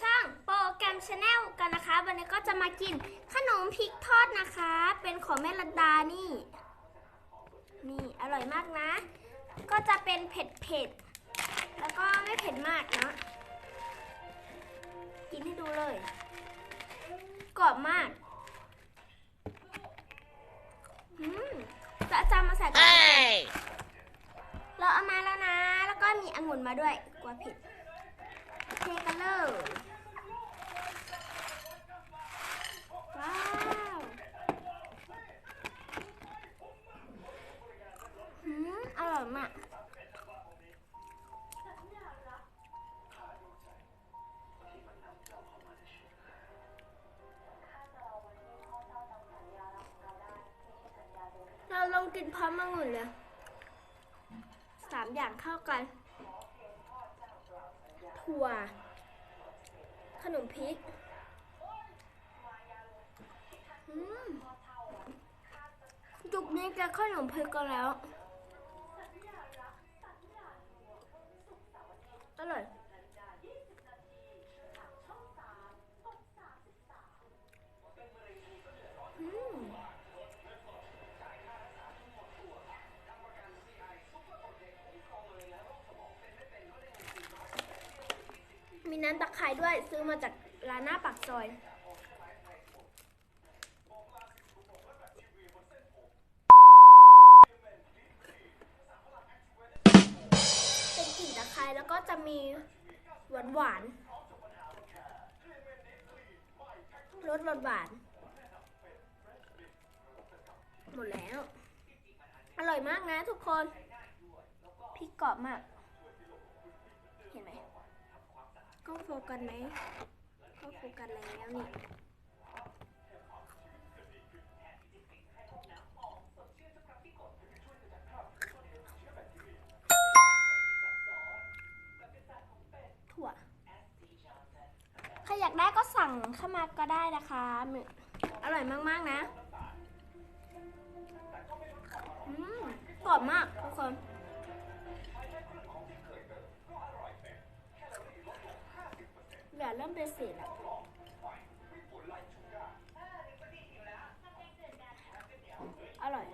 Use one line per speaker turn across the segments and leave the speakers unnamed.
ช่องโปรแกรมชาแนลกันนะคะ วันนี้ก็จะมากินขนมพริกทอดนะคะ เป็นของแม่ลัดดานี่ นี่ อร่อยมากนะ ก็จะเป็นเผ็ดเผ็ดๆแล้วก็ไม่เผ็ดมากนะกินให้ดูเลยกรอบมากอืมจะเอาจำมาใส่ก่อน
Hey!
เราเอามาแล้วนะ แล้วก็มีองุ่นมาด้วยกลัวผิดเทกันเลย กินพร้อมองุ่นเลยสามอย่างเข้ากัน ถั่ว ขนมพริกจุกนี้จะขนมพริกกันแล้ว อร่อย อืม มีน้ำตะไคร้ด้วยซื้อมาจากร้านหน้าปากซอย เป็นกลิ่นตะไคร้แล้วก็จะมีหวานหวานๆรสหวานหวานๆหมดแล้ว อร่อยมากนะทุกคนพริกกรอบมาก เห็นไหม กล้องโฟกัสไหมกล้องโฟกัสแล้วนี่ถั่วใครอยากได้ก็สั่งเข้ามาก็ได้นะคะมอร่อยมาก ๆ นะ อืมกรอบมากทุกคน ลือเริ่มเป็นสีแล้วอร่อย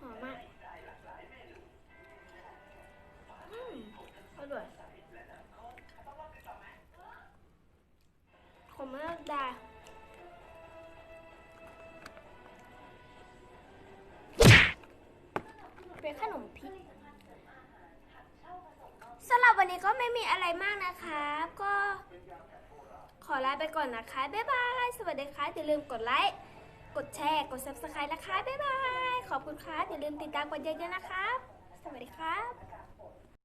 หอมมากอืมอร่อยขมมากดาเป็นขนมพริก นี้ก็ไม่มีอะไรมากนะคะก็ขอลาไปก่อนนะคะ บ๊ายบาย สวัสดีค่ะอย่าลืมกดไลค์ กดแชร์ กด subscribe นะคะ บ๊ายบาย ขอบคุณค่ะอย่าลืมติดตามกันเยอะๆนะคะ สวัสดีครับ